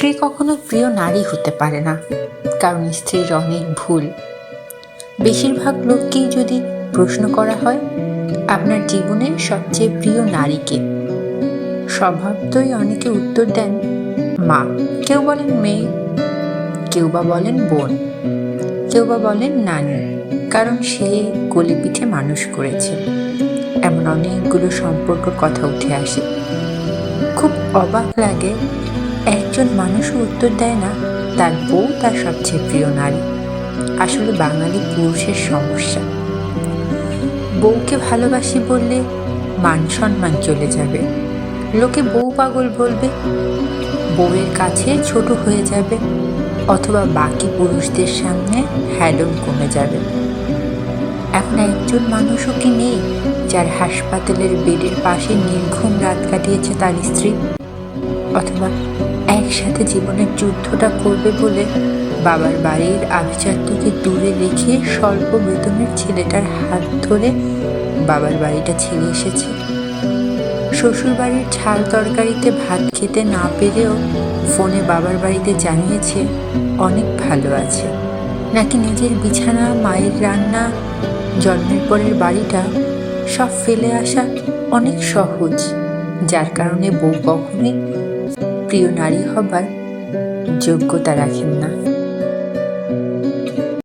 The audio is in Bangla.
স্ত্রী কখনো প্রিয় নারী হতে পারে না, কারণ স্ত্রীর অনেক ভুল। বেশিরভাগ লোককেই যদি প্রশ্ন করা হয়, আপনার জীবনের সবচেয়ে প্রিয় নারীকে স্বভাবতই অনেকে উত্তর দেন, মা। কেউ বলেন মেয়ে, কেউ বা বলেন বোন, কেউ বা বলেন নানি, কারণ সে গলি পিঠে মানুষ করেছে। এমন অনেকগুলো সম্পর্ক কথা উঠে আসে। খুব অবাক লাগে একজন মানুষও উত্তর দেয় না, তার বউ তার সবচেয়ে প্রিয় নারী। আসলে বাঙালি পুরুষের সমস্যা। বউকে ভালোবাসি বললে মান সম্মান চলে যাবে। লোকে বউ পাগল বলবে, বউয়ের কাছে ছোট হয়ে যাবে, অথবা বাকি পুরুষদের সামনে হ্যাডম কমে যাবে। এখন একজন মানুষও কি নেই, যার হাসপাতালের বেডের পাশে নির্ঘুম রাত কাটিয়েছে তার স্ত্রী? অথবা একসাথে জীবনের যুদ্ধটা করবে বলে বাবার বাড়ির আভিজাত্যকে দূরে রেখে স্বল্প বেতনের ছেলেটার হাত ধরে বাবার বাড়িটা ছেড়ে এসেছে। শ্বশুর বাড়ির ঝাল তরকারিতে ভাত খেতে না পেরেও ফোনে বাবার বাড়িতে জানিয়েছে, অনেক ভালো আছে। নাকি নিজের বিছানা, মায়ের রান্না, জন্মের পরের বাড়িটা সব ফেলে আসা অনেক সহজ। যার কারণে বউ কখনোই প্রিয় নারী হবার যোগ্যতা রাখেন না।